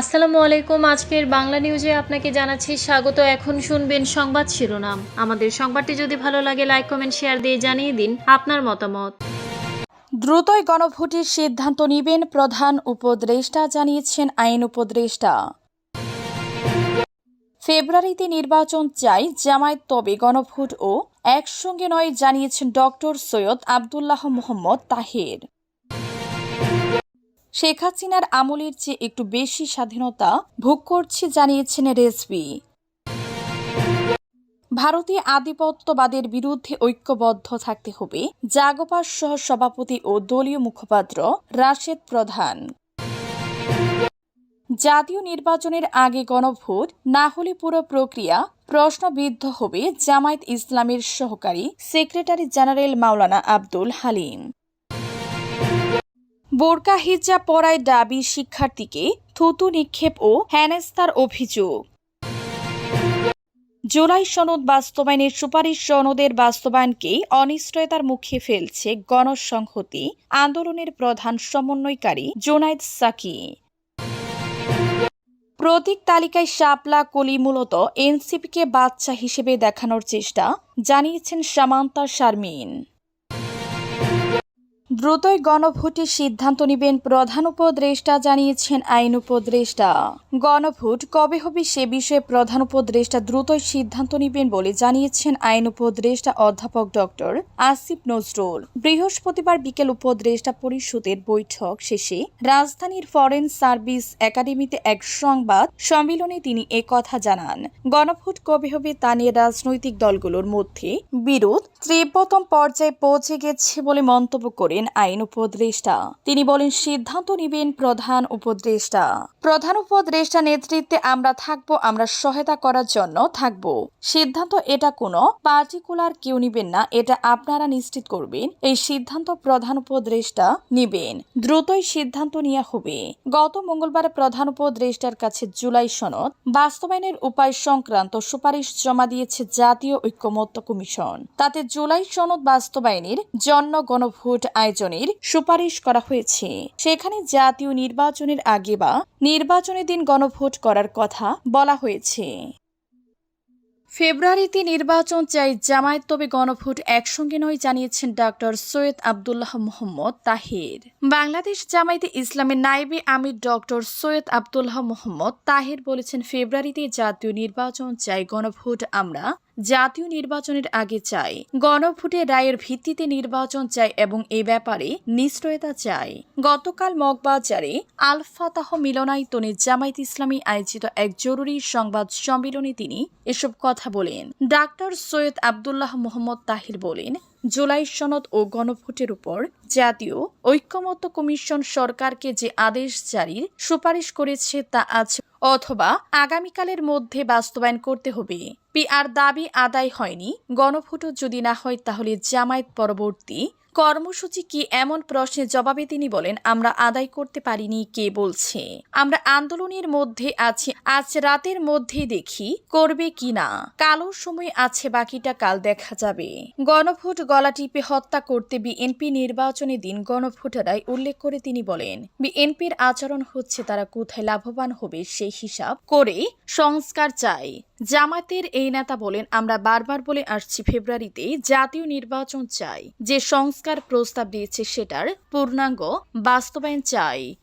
আসসালামু আলাইকুম। আজকের বাংলা নিউজে আপনাকে জানাচ্ছি স্বাগত। এখন শুনবেন সংবাদ শিরোনাম। আমাদের সংবাদটি যদি ভালো লাগে লাইক কমেন্ট শেয়ার দিয়ে জানিয়ে দিন আপনার মতামত। দ্রুতই গণভোটের সিদ্ধান্ত নেবেন প্রধান উপদেষ্টা, জানিয়েছেন আইন উপদেষ্টা। ফেব্রুয়ারিতে নির্বাচন চাই, জামায়াত তবে গণভোট ও একসঙ্গে নয়, জানিয়েছেন ডক্টর সৈয়দ আবদুল্লাহ মোহাম্মদ তাহের। শেখ হাসিনার আমলের চেয়ে একটু বেশি স্বাধীনতা ভোগ করছে জানিয়েছেন রেজবি ভারতীয় আধিপত্যবাদের বিরুদ্ধে ঐক্যবদ্ধ থাকতে হবে, জাগোপার সহ সভাপতি ও দলীয় মুখপাত্র রাশেদ প্রধান। জাতীয় নির্বাচনের আগে গণভোট, না হলে পুরো প্রক্রিয়া প্রশ্নবিদ্ধ হবে জামায়াত ইসলামের সহকারী সেক্রেটারি জেনারেল মাওলানা আব্দুল হালিম। বোরকা হিজা পড়ায় দাবি শিক্ষার্থীকে থুতু নিক্ষেপ ও হেনস্তার অভিযোগ। জুলাই সনদ বাস্তবায়নের সুপারিশ সনদের বাস্তবায়নকে অনিশ্চয়তার মুখে ফেলছে গণসংহতি আন্দোলনের প্রধান সমন্বয়কারী জোনায়েদ সাকি। প্রতীক তালিকায় শাপলা কলি মূলত এনসিপিকে বাচ্চা হিসেবে দেখানোর চেষ্টা, জানিয়েছেন সামান্তা শারমিন। দ্রুতই গণভোটের সিদ্ধান্ত নেবেন প্রধান উপদেষ্টা, জানিয়েছেন আইন উপদেষ্টা। গণভোট কবে হবে সে বিষয়ে প্রধান উপদেষ্টা দ্রুতই সিদ্ধান্ত নেবেন বলে জানিয়েছেন আইন উপদেষ্টা অধ্যাপক ডক্টর আসিফ নজরুল। বৃহস্পতিবার বিকেল উপদেষ্টা পরিষদের বৈঠক শেষে রাজধানীর ফরেন সার্ভিস একাডেমিতে এক সংবাদ সম্মেলনে তিনি কথা জানান। গণভোট কবে হবে তা নিয়ে রাজনৈতিক দলগুলোর মধ্যে বিরোধ তীব্রতম পর্যায়ে পৌঁছে গেছে বলে মন্তব্য করেন আইন উপদেষ্টা। তিনি বলেন, সিদ্ধান্ত নেবেন প্রধান উপদেষ্টা। প্রধান উপদেষ্টা নেতৃত্বে আমরা থাকব, আমরা সহায়তা করার জন্য থাকব। সিদ্ধান্ত এটা কোনো, পার্টিকুলার কেউ নিবেন না, এটা আপনারা নিশ্চিত করবেন, এই সিদ্ধান্ত প্রধান উপদেষ্টা নেবেন। দ্রুতই সিদ্ধান্ত নেওয়া হবে। গত মঙ্গলবার প্রধান উপদেষ্টার কাছে জুলাই সনদ বাস্তবায়নের উপায় সংক্রান্ত সুপারিশ জমা দিয়েছে জাতীয় ঐক্যমত্য কমিশন। তাতে জুলাই সনদ বাস্তবায়নের জন্য গণভোট আয়োজনের সুপারিশ করা হয়েছে। সেখানে জাতীয় নির্বাচনের আগে বা নির্বাচনের দিন গণভোট করার কথা বলা হয়েছে। ফেব্রুয়ারিতে নির্বাচন চাই জামায়াত, তবে গণভোট একসঙ্গে নয়, জানিয়েছেন ডক্টর সৈয়দ আবদুল্লাহ মোহাম্মদ তাহির। বাংলাদেশ জামায়াতে ইসলামের নায়েবে আমির ডক্টর সৈয়দ আবদুল্লাহ মোহাম্মদ তাহির বলেছেন, ফেব্রুয়ারিতে জাতীয় নির্বাচন চাই, গণভোট আমরা জাতীয় নির্বাচনের আগে চায় গণভোটে রায়ের ভিত্তিতে নির্বাচন চায় এবং এ ব্যাপারে নিশ্চয়তা চায় গতকাল মগবাজারে আলফাতাহ মিলনায়তনে জামায়াত ইসলামী আয়োজিত এক জরুরি সংবাদ সম্মেলনে তিনি এসব কথা বলেন। ডাক্তার সৈয়দ আবদুল্লাহ মোহাম্মদ তাহির বলেন জুলাই সনদ ও গণভোটের উপর জাতীয় ঐক্যমত্য কমিশন সরকারকে যে আদেশ জারির সুপারিশ করেছে তা আজ অথবা আগামীকালের মধ্যে বাস্তবায়ন করতে হবে। পি আর দাবি আদায় হয়নি। গণভোটও যদি না হয় তাহলে জামায়াত পরবর্তী কর্মসূচি কি এমন প্রশ্নের জবাবে তিনি বলেন, আমরা আদায় করতে পারিনি, কে বলছে? আমরা আন্দোলনের মধ্যে আছি, আজ রাতের মধ্যে দেখি করবে কি না। কালো সময় আছে, বাকিটা কাল দেখা যাবে। গণভোট গলা টিপে হত্যা করতে বিএনপি নির্বাচনের দিন গণভোটারাই উল্লেখ করে তিনি বলেন, বিএনপির আচরণ হচ্ছে তারা কোথায় লাভবান হবে সেই হিসাব করে সংস্কার চাই। জামায়াতের এই নেতা বলেন, আমরা বারবার বলে আসছি ফেব্রুয়ারিতে জাতীয় নির্বাচন চাই। যে সংস্কার প্রস্তাব দিয়েছে সেটার পূর্ণাঙ্গ বাস্তবায়ন চাই।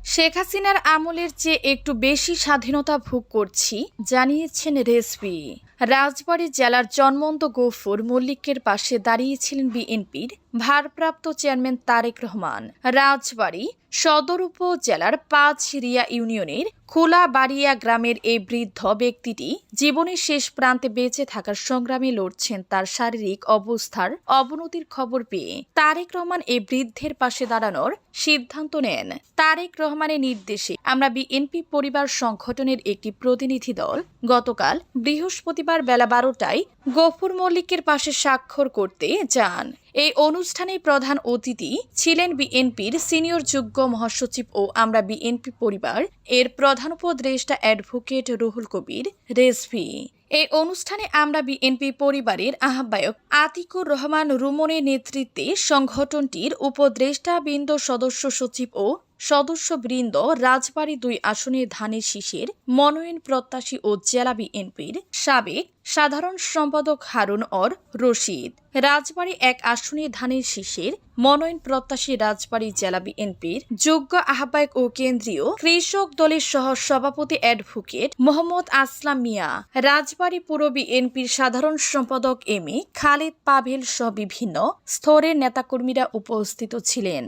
শেখ হাসিনার আমলের চেয়ে একটু বেশি স্বাধীনতা ভোগ করছি, জানিয়েছেন রেসপি। রাজবাড়ী জেলার জন্মন্ত গফুর মল্লিকের পাশে দাঁড়িয়েছিলেন বিএনপির ভারপ্রাপ্ত চেয়ারম্যান তারেক রহমান। রাজবাড়ী সদর উপজেলার পাঁচ রিয়া ইউনিয়নের খোলা বাড়িয়া গ্রামের এই বৃদ্ধ ব্যক্তিটি জীবনের শেষ প্রান্তে বেঁচে থাকার সংগ্রামে লড়ছেন তার শারীরিক অবস্থার অবনতির খবর পেয়ে তারেক রহমান এই বৃদ্ধের পাশে দাঁড়ানোর সিদ্ধান্ত নেন। তারেক রহমানের নির্দেশে আমরা বিএনপি পরিবার সংগঠনের একটি প্রতিনিধি দল গতকাল বৃহস্পতিবার বেলা বারোটায় গফুর মল্লিকের পাশে স্বাক্ষর করতে যান। এই অনুষ্ঠানে প্রধান অতিথি ছিলেন বিএনপির সিনিয়র যুগ্ম মহাসচিব ও আমরা বিএনপি পরিবার এর প্রধান উপদেষ্টা অ্যাডভোকেট রুহুল কবির রেজভি। এই অনুষ্ঠানে আমরা বিএনপি পরিবারের আহ্বায়ক আতিকুর রহমান রুমনের নেতৃত্বে সংগঠনটির উপদেষ্টা বৃন্দ সদস্য সচিব ও সদস্যবৃন্দ রাজবাড়ী দুই আসনে ধানের শীষের মনোনয়ন প্রত্যাশী ও জেলা বিএনপির সাবেক সাধারণ সম্পাদক হারুন অর রশিদ। রাজবাড়ী এক আসনে ধানের শীষের মনোনয়ন প্রত্যাশী রাজবাড়ী জেলা বিএনপির যোগ্য আহ্বায়ক ও কেন্দ্রীয় কৃষক দলের সহ সভাপতি অ্যাডভোকেট মোহাম্মদ আসলাম মিয়া। রাজবাড়ী পুর বিএনপির সাধারণ সম্পাদক এম এ খালেদ পাভেল সহ বিভিন্ন স্তরের নেতাকর্মীরা উপস্থিত ছিলেন।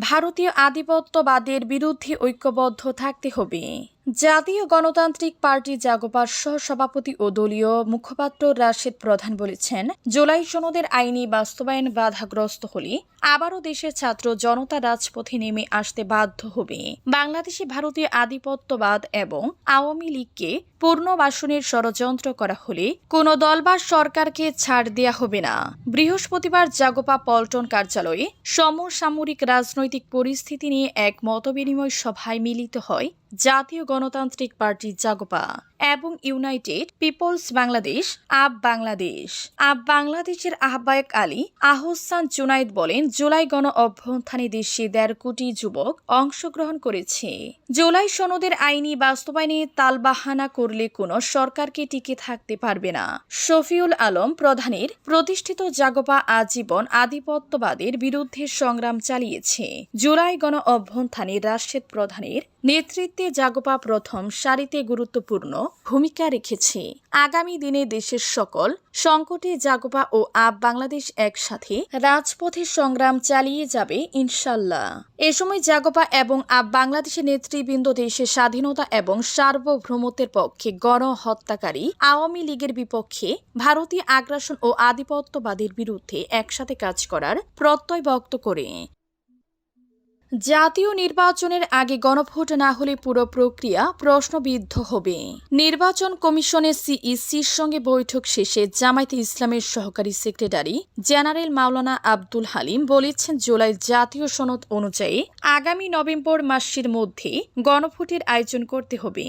ভারতীয় আধিপত্যবাদের বিরুদ্ধে ঐক্যবদ্ধ থাকতে হবে। জাতীয় গণতান্ত্রিক পার্টি জাগোপার সহ সভাপতি ও দলীয় মুখপাত্র রাশেদ প্রধান বলেছেন, জুলাই সনদের আইনি বাস্তবায়ন বাধাগ্রস্ত হলে আবারও দেশের ছাত্র জনতা রাজপথে নেমে আসতে বাধ্য হবে। বাংলাদেশে ভারতীয় আধিপত্যবাদ এবং আওয়ামী লীগকে পুনর্বাসনের ষড়যন্ত্র করা হলে কোনো দল বা সরকারকে ছাড় দেয়া হবে না। বৃহস্পতিবার জাগোপা পল্টন কার্যালয়ে সমসামরিক রাজনৈতিক পরিস্থিতি নিয়ে এক মতবিনিময় সভায় মিলিত হয় জাতীয় গণতান্ত্রিক পার্টি জাগোপা। এবং ইউনাইটেড পিপলস বাংলাদেশ, আব বাংলাদেশ। আব বাংলাদেশের আহ্বায়ক আলী আহসান জুনাইদ বলেন, জুলাই গণ অভ্যন্থানে দেশে দেড় কোটি যুবক অংশগ্রহণ করেছে। জুলাই সনদের আইনি বাস্তবায়নে তালবাহানা করলে কোনো সরকারকে টিকে থাকতে পারবে না। শফিউল আলম প্রধানের, প্রতিষ্ঠিত জাগোপা আজীবন আধিপত্যবাদের বিরুদ্ধে সংগ্রাম চালিয়েছে। জুলাই গণ অভ্যন্থানে রাশেদ প্রধানের নেতৃত্বে জাগোপা প্রথম সারিতে গুরুত্বপূর্ণ ভূমিকা রেখেছে। আগামী দিনে দেশের সকল সংকটে জাগোপা ও আপ বাংলাদেশ একসাথে রাজপথে সংগ্রাম চালিয়ে যাবে ইনশাল্লাহ। এ সময় জাগোপা এবং আপ বাংলাদেশের নেতৃবৃন্দ দেশের স্বাধীনতা এবং সার্বভৌমত্বের পক্ষে গণহত্যাকারী আওয়ামী লীগের বিপক্ষে ভারতীয় আগ্রাসন ও আধিপত্যবাদের বিরুদ্ধে একসাথে কাজ করার প্রত্যয় ব্যক্ত করে। জাতীয় নির্বাচনের আগে গণভোট না হলে পুরো প্রক্রিয়া প্রশ্নবিদ্ধ হবে। নির্বাচন কমিশনের সিইসির সঙ্গে বৈঠক শেষে জামায়াতে ইসলামের সহকারী সেক্রেটারি জেনারেল মাওলানা আব্দুল হালিম বলেছেন, জুলাই জাতীয় সনদ অনুযায়ী আগামী নভেম্বর মাসের মধ্যে গণভোটের আয়োজন করতে হবে।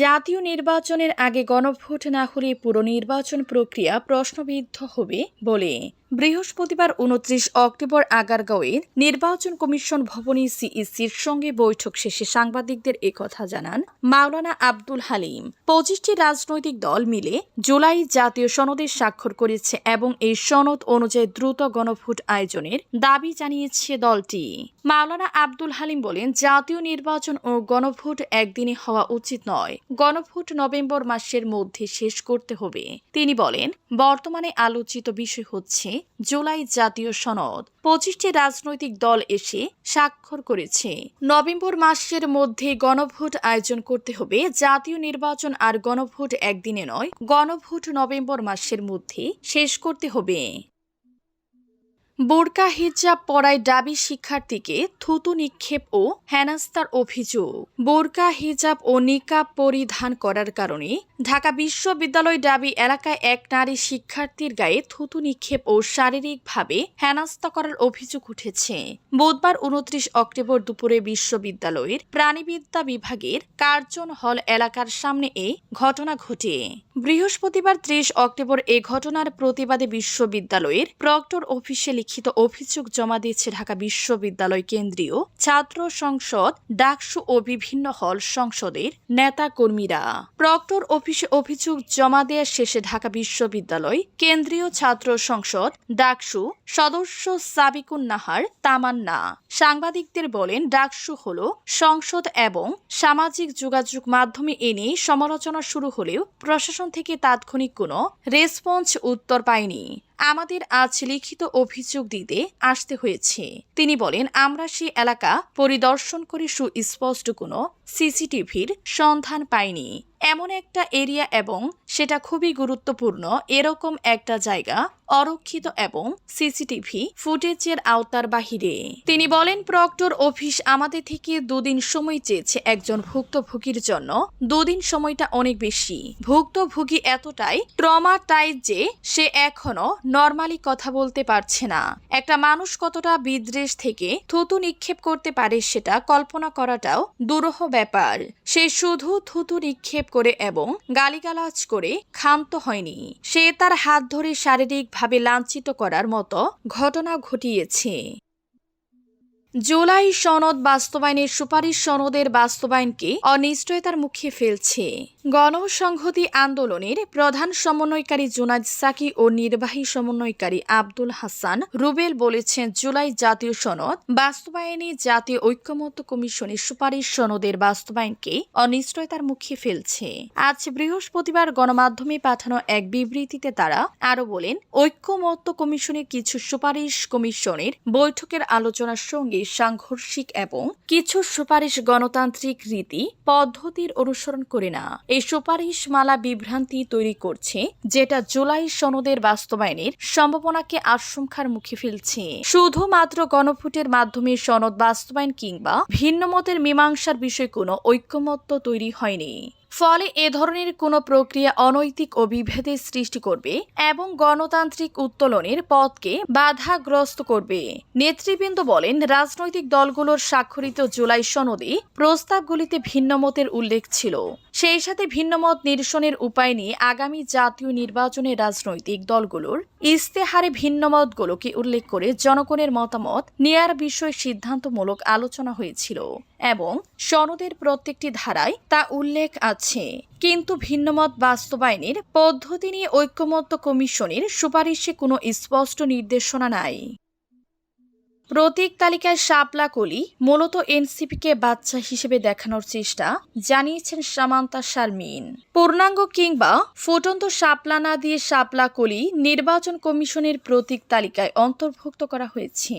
জাতীয় নির্বাচনের আগে গণভোট না হলে পুরো নির্বাচন প্রক্রিয়া প্রশ্নবিদ্ধ হবে বলে বৃহস্পতিবার উনত্রিশ অক্টোবর আগারগাঁওয়ের নির্বাচন কমিশন ভবনে সিইসির সঙ্গে বৈঠক শেষে সাংবাদিকদের একথা জানান মাওলানা আব্দুল হালিম। পঁচিশটি রাজনৈতিক দল মিলে জুলাই জাতীয় সনদে স্বাক্ষর করেছে এবং এই সনদ অনুযায়ী দ্রুত গণভোট আয়োজনের দাবি জানিয়েছে দলটি। মাওলানা আব্দুল হালিম বলেন, জাতীয় নির্বাচন ও গণভোট একদিনে হওয়া উচিত নয়। গণভোট নভেম্বর মাসের মধ্যে শেষ করতে হবে। তিনি বলেন, বর্তমানে আলোচিত বিষয় হচ্ছে জুলাই জাতীয় সনদ। পঁচিশটি রাজনৈতিক দল এসে স্বাক্ষর করেছে। নভেম্বর মাসের মধ্যে গণভোট আয়োজন করতে হবে। জাতীয় নির্বাচন আর গণভোট একদিনে নয়, গণভোট নভেম্বর মাসের মধ্যে শেষ করতে হবে। বোরকা, হিজাব পড়ায় ডাবি শিক্ষার্থীকে থুতু নিক্ষেপ ও হেনাস্তার অভিযোগ। বোরকা, হিজাব ও নিকাব পরিধান করার কারণে ঢাকা বিশ্ববিদ্যালয় ডাবি এলাকায় এক নারী শিক্ষার্থীর গায়ে থুতু নিক্ষেপ ও শারীরিকভাবে হেনাস্তা করার অভিযোগ উঠেছে। বুধবার উনত্রিশ অক্টোবর দুপুরে বিশ্ববিদ্যালয়ের প্রাণীবিদ্যা বিভাগের কার্জন হল এলাকার সামনে এই ঘটনা ঘটে। বৃহস্পতিবার ত্রিশ অক্টোবর এ ঘটনার প্রতিবাদে বিশ্ববিদ্যালয়ের প্রক্টর অফিসে লিখিত অভিযোগ জমা দিয়েছে ঢাকা বিশ্ববিদ্যালয় কেন্দ্রীয় ছাত্র সংসদ ডাকসু ও বিভিন্ন হল সংসদের নেতা কর্মীরা প্রক্টর অফিসে অভিযোগ জমা দেওয়ার শেষে ঢাকা বিশ্ববিদ্যালয় কেন্দ্রীয় ছাত্র সংসদ ডাকসু সদস্য সাবিকুন নাহার তামান্না। সাংবাদিকদের বলেন, ডাকসু হল সংসদ এবং সামাজিক যোগাযোগ মাধ্যমে এ নিয়ে সমালোচনা শুরু হলেও প্রশাসন থেকে তাৎক্ষণিক কোনো রেসপন্স উত্তর পায়নি। আমাদের আজ লিখিত অভিযোগ দিতে আসতে হয়েছে। তিনি বলেন, আমরা সে এলাকা পরিদর্শন করে সুস্পষ্ট কোনো সিসিটিভির সন্ধান পাইনি। এমন একটা এরিয়া এবং সেটা খুবই গুরুত্বপূর্ণ, এরকম একটা জায়গা, অরক্ষিত এবং সিসিটিভি ফুটেজের আওতার বাহিরে। তিনি বলেন, প্রক্টর অফিস আমাদের থেকে দুদিন সময় চেয়েছে একজন ভুক্তভোগীর জন্য। দুদিন সময়টা অনেক বেশি। ভুক্তভোগী এতটাই ট্রমাটাইজ যে সে এখনও নর্মালি কথা বলতে পারছে না। একটা মানুষ কতটা বিদ্বেষ থেকে থুতু নিক্ষেপ করতে পারে সেটা কল্পনা করাটাও দুরূহ ব্যাপার। সে শুধু থুতু নিক্ষেপ করে এবং গালিগালাজ করে ক্ষান্ত হয়নি। সে তার হাত ধরে শারীরিকভাবে লাঞ্ছিত করার মতো ঘটনা ঘটিয়েছে। জুলাই সনদ বাস্তবায়নের সুপারিশ সনদের বাস্তবায়নকে অনিশ্চয়তার মুখে ফেলছে। গণসংহতি আন্দোলনের প্রধান সমন্বয়কারী জুনাদ সাকি ও নির্বাহী সমন্বয়কারী আব্দুল হাসান রুবেল বলেছেন, জুলাই জাতীয় সনদ বাস্তবায়নে জাতীয় ঐক্যমত্য কমিশনের সুপারিশ সনদের বাস্তবায়নকে অনিশ্চয়তার মুখে ফেলছে। আজ বৃহস্পতিবার গণমাধ্যমে পাঠানো এক বিবৃতিতে তারা আরও বলেন, ঐক্যমত্য কমিশনের কিছু সুপারিশ কমিশনের বৈঠকের আলোচনার সঙ্গে সাংঘর্ষিক এবং কিছু সুপারিশ গণতান্ত্রিক রীতি, পদ্ধতির অনুসরণ করে না। এই সুপারিশ মালা বিভ্রান্তি তৈরি করছে, যেটা জুলাই সনদের বাস্তবায়নের সম্ভাবনাকে আশঙ্কার মুখে ফেলছে। শুধুমাত্র গণভোটের মাধ্যমে সনদ বাস্তবায়ন কিংবা ভিন্নমতের মীমাংসার বিষয়ে কোনো ঐক্যমত্য তৈরি হয়নি। ফলে এ ধরনের কোনো প্রক্রিয়া অনৈতিক ও বিভেদের সৃষ্টি করবে এবং গণতান্ত্রিক উত্তোলনের পথকে বাধাগ্রস্ত করবে। নেতৃবৃন্দ বলেন, রাজনৈতিক দলগুলোর স্বাক্ষরিত জুলাই সনদে প্রস্তাবগুলিতে ভিন্নমতের উল্লেখ ছিল। সেই সাথে ভিন্নমত নিরসনের উপায় নিয়ে আগামী জাতীয় নির্বাচনে রাজনৈতিক দলগুলোর ইস্তেহারে ভিন্নমতগুলোকে উল্লেখ করে জনগণের মতামত নেয়ার বিষয়ে সিদ্ধান্তমূলক আলোচনা হয়েছিল এবং সনদের প্রত্যেকটি ধারায় তা উল্লেখ আছে। কিন্তু ভিন্নমত বাস্তবায়নের পদ্ধতি নিয়ে ঐক্যমত্য কমিশনের সুপারিশে কোনো স্পষ্ট নির্দেশনা নাই। প্রতীক তালিকায় শাপলা কলি মূলত এনসিপিকে বাচ্চা হিসেবে দেখানোর চেষ্টা, জানিয়েছেন সামান্তা শারমিন। পূর্ণাঙ্গ কিংবা ফুটন্ত শাপলা না দিয়ে শাপলা কলি নির্বাচন কমিশনের প্রতীক তালিকায় অন্তর্ভুক্ত করা হয়েছে।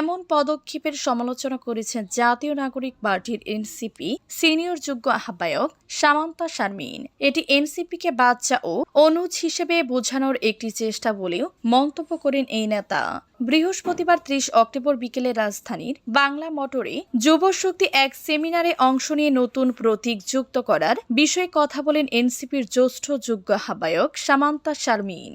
এমন পদক্ষেপের সমালোচনা করেছেন জাতীয় নাগরিক পার্টির এনসিপি সিনিয়র যোগ্য আহ্বায়ক সামান্তা শারমিন। এটি এনসিপিকে বাচ্চা ও অনুজ হিসেবে বোঝানোর একটি চেষ্টা বলেও মন্তব্য করেন এই নেতা। বৃহস্পতিবার ত্রিশ অক্টোবর বিকেলে রাজধানীর বাংলা মোটরে যুব শক্তি এক সেমিনারে অংশ নিয়ে নতুন প্রতীক যুক্ত করার বিষয়ে কথা বলেন এনসিপির জ্যেষ্ঠ যোগ্য আহ্বায়ক সামান্তা শারমিন।